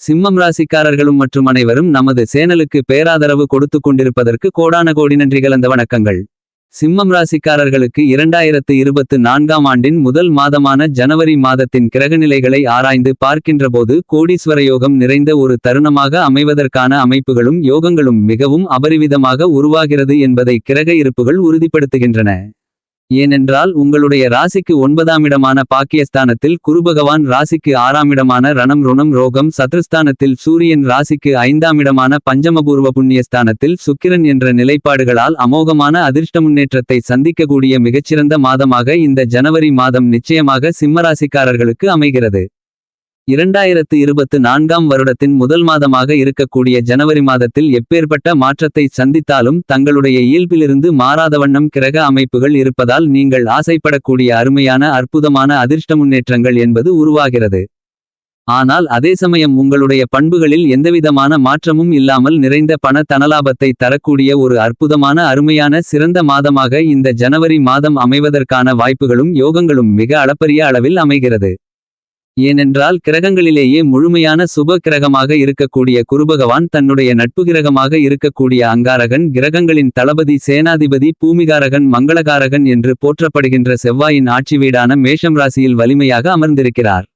சிம்மம் ராசிக்காரர்களும் மற்றும் அனைவரும் நமது சேனலுக்கு பேராதரவு கொடுத்து கொண்டிருப்பதற்கு கோடான கோடி நன்றி கலந்த வணக்கங்கள். சிம்மம் ராசிக்காரர்களுக்கு இரண்டாயிரத்து இருபத்து நான்காம் ஆண்டின் முதல் மாதமான ஜனவரி மாதத்தின் கிரகநிலைகளை ஆராய்ந்து பார்க்கின்றபோது கோடீஸ்வர யோகம் நிறைந்த ஒரு தருணமாக அமைவதற்கான அமைப்புகளும் யோகங்களும் மிகவும் அபரிவிதமாக உருவாகிறது என்பதை கிரக இருப்புகள் உறுதிப்படுத்துகின்றன. ஏனென்றால் உங்களுடைய ராசிக்கு ஒன்பதாமிடமான பாக்கியஸ்தானத்தில் குருபகவான் ராசிக்கு ஆறாமிடமான ரணம் ருணம் ரோகம் சத்ருஸ்தானத்தில் சூரியன் ராசிக்கு ஐந்தாமிடமான பஞ்சமபூர்வ புண்ணியஸ்தானத்தில் சுக்கிரன் என்ற நிலைப்பாடுகளால் அமோகமான அதிர்ஷ்ட முன்னேற்றத்தை சந்திக்கக்கூடிய மிகச்சிறந்த மாதமாக இந்த ஜனவரி மாதம் நிச்சயமாக சிம்மராசிக்காரர்களுக்கு அமைகிறது. இரண்டாயிரத்து இருபத்து நான்காம் வருடத்தின் முதல் மாதமாக இருக்கக்கூடிய ஜனவரி மாதத்தில் எப்பேற்பட்ட மாற்றத்தை சந்தித்தாலும் தங்களுடைய இயல்பிலிருந்து மாறாத வண்ணம் கிரக அமைப்புகள் இருப்பதால் நீங்கள் ஆசைப்படக்கூடிய அருமையான அற்புதமான அதிர்ஷ்ட முன்னேற்றங்கள் என்பது உருவாகிறது. ஆனால் அதே சமயம் உங்களுடைய பண்புகளில் எந்தவிதமான மாற்றமும் இல்லாமல் நிறைந்த பண தனலாபத்தை தரக்கூடிய ஒரு அற்புதமான அருமையான சிறந்த மாதமாக இந்த ஜனவரி மாதம் அமைவதற்கான வாய்ப்புகளும் யோகங்களும் மிக அளப்பரிய அளவில் அமைகிறது. ஏனென்றால் கிரகங்களிலேயே முழுமையான சுப கிரகமாக இருக்கக்கூடிய குருபகவான் தன்னுடைய நட்பு கிரகமாக இருக்கக்கூடிய அங்காரகன் கிரகங்களின் தளபதி சேனாதிபதி பூமிகாரகன் மங்களகாரகன் என்று போற்றப்படுகின்ற செவ்வாயின் ஆட்சி வீடான மேஷம் ராசியில் வலிமையாக அமர்ந்திருக்கிறார்.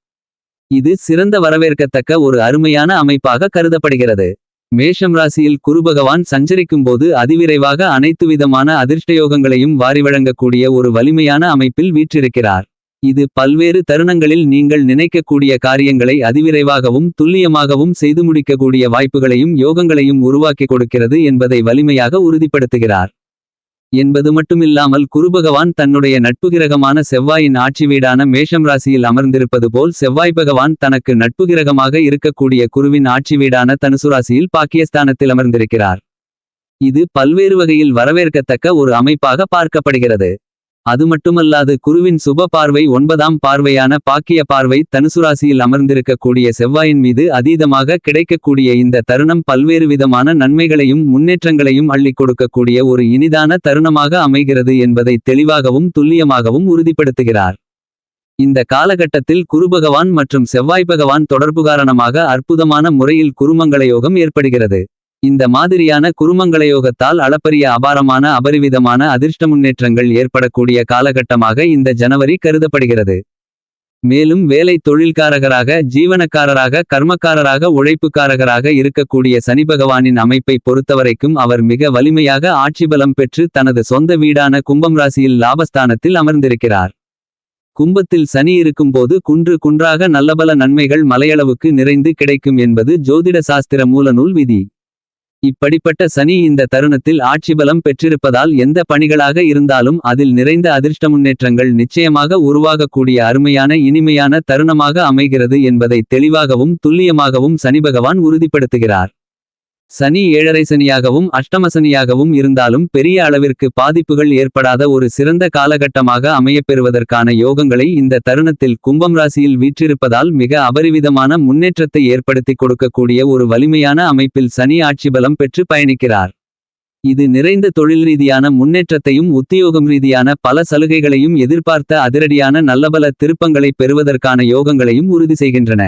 இது சிறந்த வரவேற்கத்தக்க ஒரு அருமையான அமைப்பாக கருதப்படுகிறது. மேஷம் ராசியில் குருபகவான் சஞ்சரிக்கும்போது அதிவிரைவாக அனைத்து விதமான அதிர்ஷ்டயோகங்களையும் வாரி வழங்கக்கூடிய ஒரு வலிமையான அமைப்பில் வீற்றிருக்கிறார். இது பல்வேறு தருணங்களில் நீங்கள் நினைக்கக்கூடிய காரியங்களை அதிவிரைவாகவும் துல்லியமாகவும் செய்து முடிக்கக்கூடிய வாய்ப்புகளையும் யோகங்களையும் உருவாக்கி கொடுக்கிறது என்பதை வலிமையாக உறுதிப்படுத்துகிறார். என்பது மட்டுமில்லாமல் குருபகவான் தன்னுடைய நட்பு கிரகமான செவ்வாயின் ஆட்சி வீடான மேஷம் ராசியில் அமர்ந்திருப்பது போல் செவ்வாய் பகவான் தனக்கு நட்பு கிரகமாக இருக்கக்கூடிய குருவின் ஆட்சி வீடான தனுசு ராசியில் பாக்கியஸ்தானத்தில் அமர்ந்திருக்கிறார். இது பல்வேறு வகையில் வரவேற்கத்தக்க ஒரு அமைப்பாக பார்க்கப்படுகிறது. அது மட்டுமல்லாது குருவின் சுப பார்வை ஒன்பதாம் பார்வையான பாக்கிய பார்வை தனுசுராசியில் அமர்ந்திருக்கக்கூடிய செவ்வாயின் மீது அதீதமாக கிடைக்கக்கூடிய இந்த தருணம் பல்வேறு விதமான நன்மைகளையும் முன்னேற்றங்களையும் அள்ளிக் கொடுக்கக்கூடிய ஒரு இனிதான தருணமாக அமைகிறது என்பதை தெளிவாகவும் துல்லியமாகவும் உறுதிப்படுத்துகிறார். இந்த காலகட்டத்தில் குருபகவான் மற்றும் செவ்வாய் பகவான் தொடர்பு காரணமாக அற்புதமான முறையில் குருமங்களயோகம் ஏற்படுகிறது. இந்த மாதிரியான குருமங்களயோகத்தால் அளப்பரிய அபாரமான அபரிவிதமான அதிர்ஷ்ட முன்னேற்றங்கள் ஏற்படக்கூடிய காலகட்டமாக இந்த ஜனவரி கருதப்படுகிறது. மேலும் வேலை தொழில்காரகராக ஜீவனக்காரராக கர்மக்காரராக உழைப்புக்காரகராக இருக்கக்கூடிய சனி பகவானின் அமைப்பை பொறுத்தவரைக்கும் அவர் மிக வலிமையாக ஆட்சி பலம் பெற்று தனது சொந்த வீடான கும்பம் ராசியில் லாபஸ்தானத்தில் அமர்ந்திருக்கிறார். கும்பத்தில் சனி இருக்கும்போது குன்று குன்றாக நல்லபல நன்மைகள் மலையளவுக்கு நிறைந்து கிடைக்கும் என்பது ஜோதிட சாஸ்திர மூலநூல் விதி. இப்படிப்பட்ட சனி இந்த தருணத்தில் ஆட்சி பலம் பெற்றிருப்பதால் எந்த பணிகளாக இருந்தாலும் அதில் நிறைந்த அதிர்ஷ்ட முன்னேற்றங்கள் நிச்சயமாக உருவாகக்கூடிய அருமையான இனிமையான தருணமாக அமைகிறது என்பதை தெளிவாகவும் துல்லியமாகவும் சனி பகவான் உறுதிப்படுத்துகிறார். சனி ஏழரை சனியாகவும் அஷ்டமசனியாகவும் இருந்தாலும் பெரிய அளவிற்கு பாதிப்புகள் ஏற்படாத ஒரு சிறந்த காலகட்டமாக அமையப்பெறுவதற்கான யோகங்களை இந்த தருணத்தில் கும்பம் ராசியில் வீற்றிருப்பதால் மிக அபரிவிதமான முன்னேற்றத்தை ஏற்படுத்தி கொடுக்கக்கூடிய ஒரு வலிமையான அமைப்பில் சனி ஆட்சி பலம் பெற்று பயணிக்கிறார். இது நிறைந்த தொழில் ரீதியான முன்னேற்றத்தையும் உத்தியோகம் ரீதியான பல சலுகைகளையும் எதிர்பார்த்த அதிரடியான நல்லபல திருப்பங்களை பெறுவதற்கான யோகங்களையும் உறுதி செய்கின்றன.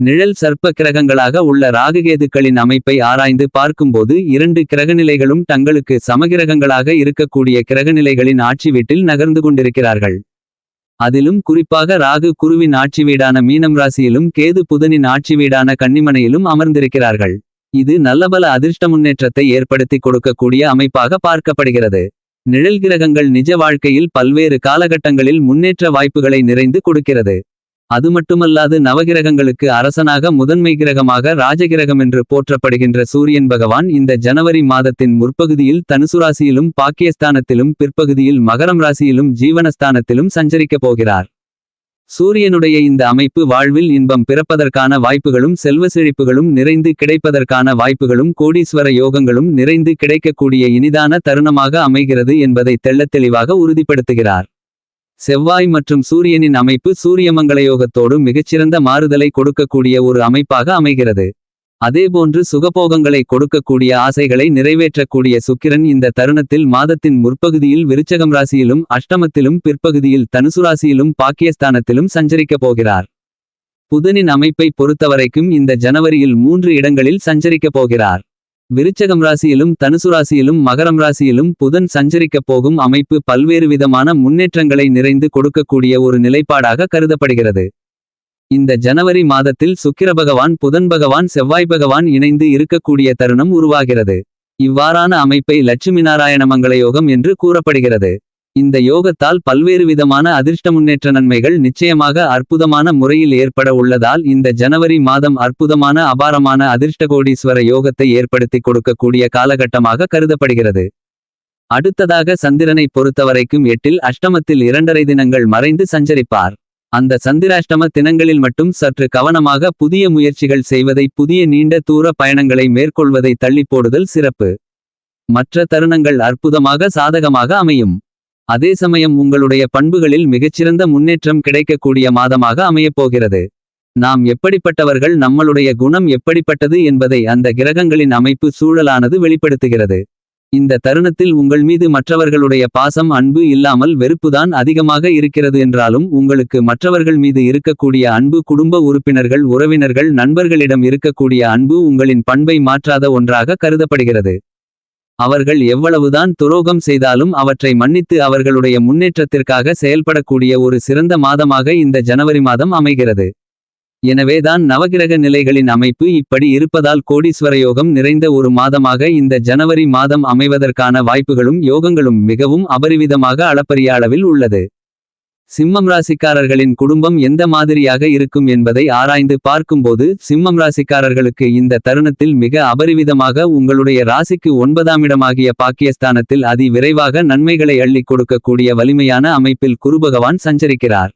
நிழல் சர்ப்ப கிரகங்களாக உள்ள ராகுகேதுக்களின் அமைப்பை ஆராய்ந்து பார்க்கும்போது இரண்டு கிரகநிலைகளும் தங்களுக்கு சமகிரகங்களாக இருக்கக்கூடிய கிரகநிலைகளின் ஆட்சி வீட்டில் நகர்ந்து கொண்டிருக்கிறார்கள். அதிலும் குறிப்பாக ராகு குருவின் ஆட்சி வீடான மீனம் ராசியிலும் கேது புதனின் ஆட்சி வீடான கன்னிமனையிலும் அமர்ந்திருக்கிறார்கள். இது நல்லபல அதிர்ஷ்ட முன்னேற்றத்தை ஏற்படுத்தி கொடுக்கக்கூடிய அமைப்பாக பார்க்கப்படுகிறது. நிழல் கிரகங்கள் நிஜ வாழ்க்கையில் பல்வேறு காலகட்டங்களில் முன்னேற்ற வாய்ப்புகளை நிறைந்து கொடுக்கிறது. அது மட்டுமல்லாது நவகிரகங்களுக்கு அரசனாக முதன்மை கிரகமாக ராஜகிரகம் என்று போற்றப்படுகின்ற சூரியன் பகவான் இந்த ஜனவரி மாதத்தின் முற்பகுதியில் தனுசுராசியிலும் பாக்கியஸ்தானத்திலும் பிற்பகுதியில் மகரம் ராசியிலும் ஜீவனஸ்தானத்திலும் சஞ்சரிக்கப் போகிறார். சூரியனுடைய இந்த அமைப்பு வாழ்வில் இன்பம் பிறப்பதற்கான வாய்ப்புகளும் செல்வ செழிப்புகளும் நிறைந்து கிடைப்பதற்கான வாய்ப்புகளும் கோடீஸ்வர யோகங்களும் நிறைந்து கிடைக்கக்கூடிய இனிதான தருணமாக அமைகிறது என்பதை தெள்ளத் தெளிவாக உறுதிப்படுத்துகிறார். செவ்வாய் மற்றும் சூரியனின் அமைப்பு சூரியமங்களயோகத்தோடு மிகச்சிறந்த மாறுதலை கொடுக்கக்கூடிய ஒரு அமைப்பாக அமைகிறது. அதேபோன்று சுகபோகங்களை கொடுக்கக்கூடிய ஆசைகளை நிறைவேற்றக்கூடிய சுக்கிரன் இந்த தருணத்தில் மாதத்தின் முற்பகுதியில் விருச்சகம் ராசியிலும் அஷ்டமத்திலும் பிற்பகுதியில் தனுசு ராசியிலும் பாக்கியஸ்தானத்திலும் சஞ்சரிக்கப் போகிறார். புதனின் அமைப்பை பொறுத்தவரைக்கும் இந்த ஜனவரியில் மூன்று இடங்களில் சஞ்சரிக்கப் போகிறார். விருச்சகம் ராசியிலும் தனுசு ராசியிலும் மகரம் ராசியிலும் புதன் சஞ்சரிக்கப் போகும் அமைப்பு பல்வேறு விதமான முன்னேற்றங்களை நிறைந்து கொடுக்கக்கூடிய ஒரு நிலைப்பாடாக கருதப்படுகிறது. இந்த ஜனவரி மாதத்தில் சுக்கிர பகவான் புதன் பகவான் செவ்வாய் பகவான் இணைந்து இருக்கக்கூடிய தருணம் உருவாகிறது. இவ்வாறான அமைப்பை லட்சுமி நாராயண மங்கள யோகம் என்று கூறப்படுகிறது. இந்த யோகத்தால் பல்வேறு விதமான அதிர்ஷ்ட முன்னேற்ற நன்மைகள் நிச்சயமாக அற்புதமான முறையில் ஏற்பட உள்ளதால் இந்த ஜனவரி மாதம் அற்புதமான அபாரமான அதிர்ஷ்டகோடீஸ்வர யோகத்தை ஏற்படுத்தி கொடுக்கக்கூடிய காலகட்டமாக கருதப்படுகிறது. அடுத்ததாக சந்திரனை பொறுத்தவரைக்கும் எட்டில் அஷ்டமத்தில் இரண்டரை தினங்கள் மறைந்து சஞ்சரிப்பார். அந்த சந்திராஷ்டம தினங்களில் மட்டும் சற்று கவனமாக புதிய முயற்சிகள் செய்வதை புதிய நீண்ட தூர பயணங்களை மேற்கொள்வதை தள்ளி போடுதல் சிறப்பு. மற்ற தருணங்கள் அற்புதமாக சாதகமாக அமையும். அதே சமயம் உங்களுடைய பண்புகளில் மிகச்சிறந்த முன்னேற்றம் கிடைக்கக்கூடிய மாதமாக அமையப்போகிறது. நாம் எப்படிப்பட்டவர்கள் நம்மளுடைய குணம் எப்படிப்பட்டது என்பதை அந்த கிரகங்களின் அமைப்பு சூழலானது வெளிப்படுத்துகிறது. இந்த தருணத்தில் உங்கள் மீது மற்றவர்களுடைய பாசம் அன்பு இல்லாமல் வெறுப்புதான் அதிகமாக இருக்கிறது என்றாலும் உங்களுக்கு மற்றவர்கள் மீது இருக்கக்கூடிய அன்பு குடும்ப உறுப்பினர்கள் உறவினர்கள் நண்பர்களிடம் இருக்கக்கூடிய அன்பு உங்களின் பண்பை மாற்றாத ஒன்றாக கருதப்படுகிறது. அவர்கள் எவ்வளவுதான் துரோகம் செய்தாலும் அவற்றை மன்னித்து அவர்களுடைய முன்னேற்றத்திற்காக செயல்படக்கூடிய ஒரு சிறந்த மாதமாக இந்த ஜனவரி மாதம் அமைகிறது. எனவேதான் நவகிரக நிலைகளின் அமைப்பு இப்படி இருப்பதால் கோடீஸ்வர யோகம் நிறைந்த ஒரு மாதமாக இந்த ஜனவரி மாதம் அமைவதற்கான வாய்ப்புகளும் யோகங்களும் மிகவும் அபரிவிதமாக அளப்பரிய அளவில் உள்ளது. சிம்மம் ராசிக்காரர்களின் குடும்பம் எந்த மாதிரியாக இருக்கும் என்பதை ஆராய்ந்து பார்க்கும்போது சிம்மம் ராசிக்காரர்களுக்கு இந்த தருணத்தில் மிக அபரிவிதமாக உங்களுடைய ராசிக்கு ஒன்பதாம் இடமாகிய பாக்கியஸ்தானத்தில் அதி விரைவாக நன்மைகளை அள்ளிக் கொடுக்கக்கூடிய வலிமையான அமைப்பில் குருபகவான் சஞ்சரிக்கிறார்.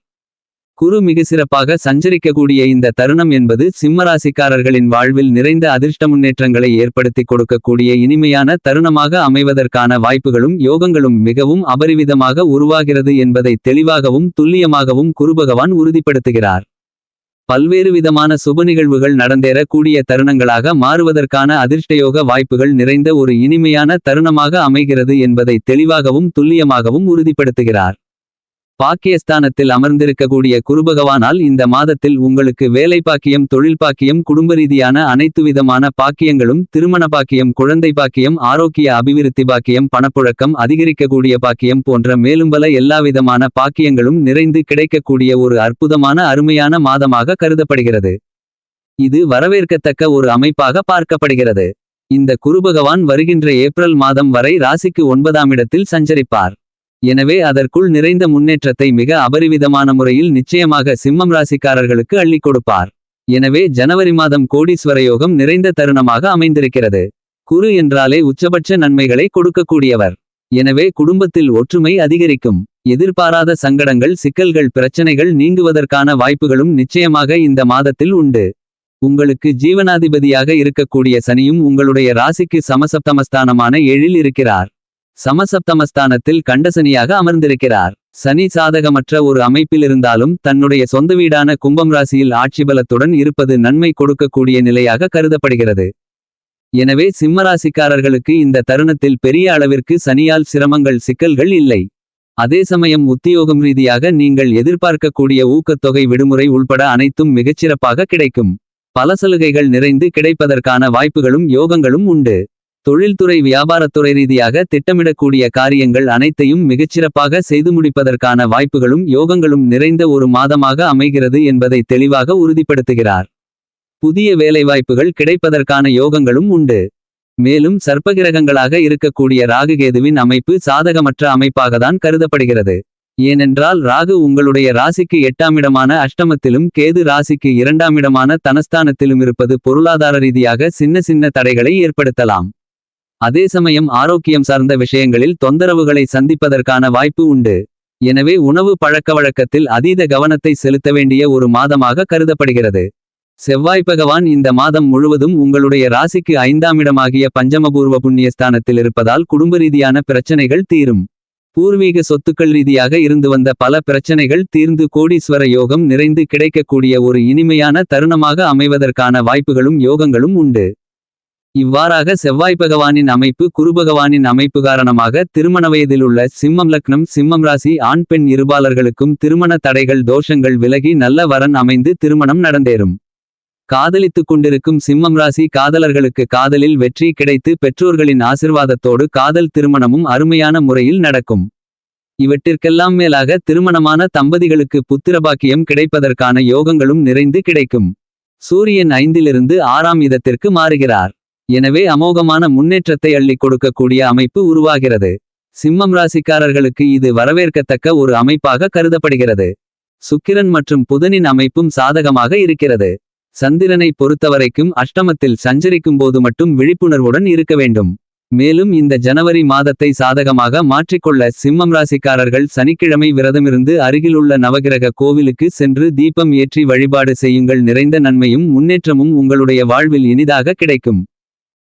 குரு மிக சிறப்பாக சஞ்சரிக்கக்கூடிய இந்த தருணம் என்பது சிம்மராசிக்காரர்களின் வாழ்வில் நிறைந்த அதிர்ஷ்ட முன்னேற்றங்களை ஏற்படுத்தி கொடுக்கக்கூடிய இனிமையான தருணமாக அமைவதற்கான வாய்ப்புகளும் யோகங்களும் மிகவும் அபரிவிதமாக உருவாகிறது என்பதை தெளிவாகவும் துல்லியமாகவும் குருபகவான் உறுதிப்படுத்துகிறார். பல்வேறு விதமான சுப நிகழ்வுகள் நடந்தேற கூடிய தருணங்களாக மாறுவதற்கான அதிர்ஷ்டயோக வாய்ப்புகள் நிறைந்த ஒரு இனிமையான தருணமாக அமைகிறது என்பதை தெளிவாகவும் துல்லியமாகவும் உறுதிப்படுத்துகிறார். பாக்கியஸ்தானத்தில் அமர்ந்திருக்கக்கூடிய குருபகவானால் இந்த மாதத்தில் உங்களுக்கு வேலை பாக்கியம் தொழில் பாக்கியம் குடும்ப ரீதியான அனைத்து விதமான பாக்கியங்களும் திருமண பாக்கியம் குழந்தை பாக்கியம் ஆரோக்கிய அபிவிருத்தி பாக்கியம் பணப்புழக்கம் அதிகரிக்கக்கூடிய பாக்கியம் போன்ற மேலும் பல எல்லாவிதமான பாக்கியங்களும் நிறைந்து கிடைக்கக்கூடிய ஒரு அற்புதமான அருமையான மாதமாக கருதப்படுகிறது. இது வரவேற்கத்தக்க ஒரு அமைப்பாக பார்க்கப்படுகிறது. இந்த குருபகவான் வருகின்ற ஏப்ரல் மாதம் வரை ராசிக்கு ஒன்பதாம் இடத்தில் சஞ்சரிப்பார். எனவே அதற்குள் நிறைந்த முன்னேற்றத்தை மிக அபரிவிதமான முறையில் நிச்சயமாக சிம்மம் ராசிக்காரர்களுக்கு அள்ளிக் கொடுப்பார். எனவே ஜனவரி மாதம் கோடீஸ்வர யோகம் நிறைந்த தருணமாக அமைந்திருக்கிறது. குரு என்றாலே உச்சபட்ச நன்மைகளை கொடுக்கக்கூடியவர். எனவே குடும்பத்தில் ஒற்றுமை அதிகரிக்கும். எதிர்பாராத சங்கடங்கள் சிக்கல்கள் பிரச்சனைகள் நீங்குவதற்கான வாய்ப்புகளும் நிச்சயமாக இந்த மாதத்தில் உண்டு. உங்களுக்கு ஜீவனாதிபதியாக இருக்கக்கூடிய சனியும் உங்களுடைய ராசிக்கு சமசப்தமஸ்தானமான ஏழில் இருக்கிறார். சமசப்தமஸ்தானத்தில் கண்டசனியாக அமர்ந்திருக்கிறார். சனி சாதகமற்ற ஒரு அமைப்பிலிருந்தாலும் தன்னுடைய சொந்த வீடான கும்பம் ராசியில் ஆட்சிபலத்துடன் இருப்பது நன்மை கொடுக்கக்கூடிய நிலையாக கருதப்படுகிறது. எனவே சிம்மராசிக்காரர்களுக்கு இந்த தருணத்தில் பெரிய அளவிற்கு சனியால் சிரமங்கள் சிக்கல்கள் இல்லை. அதே சமயம் உத்தியோகம் ரீதியாக நீங்கள் எதிர்பார்க்கக்கூடிய ஊக்கத்தொகை விடுமுறை உள்பட அனைத்தும் மிகச்சிறப்பாக கிடைக்கும். பல சலுகைகள் நிறைந்து கிடைப்பதற்கான வாய்ப்புகளும் யோகங்களும் உண்டு. தொழில்துறை வியாபாரத்துறை ரீதியாக திட்டமிடக்கூடிய காரியங்கள் அனைத்தையும் மிகச்சிறப்பாக செய்து முடிப்பதற்கான வாய்ப்புகளும் யோகங்களும் நிறைந்த ஒரு மாதமாக அமைகிறது என்பதை தெளிவாக உறுதிப்படுத்துகிறார். புதிய வேலைவாய்ப்புகள் கிடைப்பதற்கான யோகங்களும் உண்டு. மேலும் சர்ப்பகிரகங்களாக இருக்கக்கூடிய ராகுகேதுவின் அமைப்பு சாதகமற்ற அமைப்பாகத்தான் கருதப்படுகிறது. ஏனென்றால் ராகு உங்களுடைய ராசிக்கு எட்டாமிடமான அஷ்டமத்திலும் கேது ராசிக்கு இரண்டாமிடமான தனஸ்தானத்திலும் இருப்பது பொருளாதார ரீதியாக சின்ன சின்ன தடைகளை ஏற்படுத்தலாம். அதே சமயம் ஆரோக்கியம் சார்ந்த விஷயங்களில் தொந்தரவுகளை சந்திப்பதற்கான வாய்ப்பு உண்டு. எனவே உணவு பழக்கவழக்கத்தில் அதீத கவனத்தை செலுத்த வேண்டிய ஒரு மாதமாக கருதப்படுகிறது. செவ்வாய் பகவான் இந்த மாதம் முழுவதும் உங்களுடைய ராசிக்கு ஐந்தாம் இடமாகிய பஞ்சமபூர்வ புண்ணியஸ்தானத்தில் இருப்பதால் குடும்ப ரீதியான பிரச்சனைகள் தீரும். பூர்வீக சொத்துக்கள் ரீதியாக இருந்து வந்த பல பிரச்சனைகள் தீர்ந்து கோடீஸ்வர யோகம் நிறைந்து கிடைக்கக்கூடிய ஒரு இனிமையான தருணமாக அமைவதற்கான வாய்ப்புகளும் யோகங்களும் உண்டு. இவ்வாறாக செவ்வாய் பகவானின் அமைப்பு குருபகவானின் அமைப்பு காரணமாக திருமண வயதிலுள்ள சிம்மம் லக்னம் சிம்மம் ராசி ஆண் பெண் இருபாலர்களுக்கும் திருமண தடைகள் தோஷங்கள் விலகி நல்ல வரன் அமைந்து திருமணம் நடந்தேறும். காதலித்துக் கொண்டிருக்கும் சிம்மம் ராசி காதலர்களுக்கு காதலில் வெற்றி கிடைத்து பெற்றோர்களின் ஆசிர்வாதத்தோடு காதல் திருமணமும் அருமையான முறையில் நடக்கும். இவற்றிற்கெல்லாம் மேலாக திருமணமான தம்பதிகளுக்கு புத்திரபாக்கியம் கிடைப்பதற்கான யோகங்களும் நிறைந்து கிடைக்கும். சூரியன் ஐந்திலிருந்து ஆறாம் இதத்திற்கு மாறுகிறார். எனவே அமோகமான முன்னேற்றத்தை அள்ளிக் கொடுக்கக்கூடிய அமைப்பு உருவாகிறது. சிம்மம் ராசிக்காரர்களுக்கு இது வரவேற்கத்தக்க ஒரு அமைப்பாக கருதப்படுகிறது. சுக்கிரன் மற்றும் புதனின் அமைப்பும் சாதகமாக இருக்கிறது. சந்திரனை பொறுத்தவரைக்கும் அஷ்டமத்தில் சஞ்சரிக்கும் போது மட்டும் விழிப்புணர்வுடன் இருக்க வேண்டும். மேலும் இந்த ஜனவரி மாதத்தை சாதகமாக மாற்றிக்கொள்ள சிம்மம் ராசிக்காரர்கள் சனிக்கிழமை விரதமிருந்து அருகிலுள்ள நவகிரக கோவிலுக்கு சென்று தீபம் ஏற்றி வழிபாடு செய்யுங்கள். நிறைந்த நன்மையும் முன்னேற்றமும் உங்களுடைய வாழ்வில் இனிதாக கிடைக்கும்.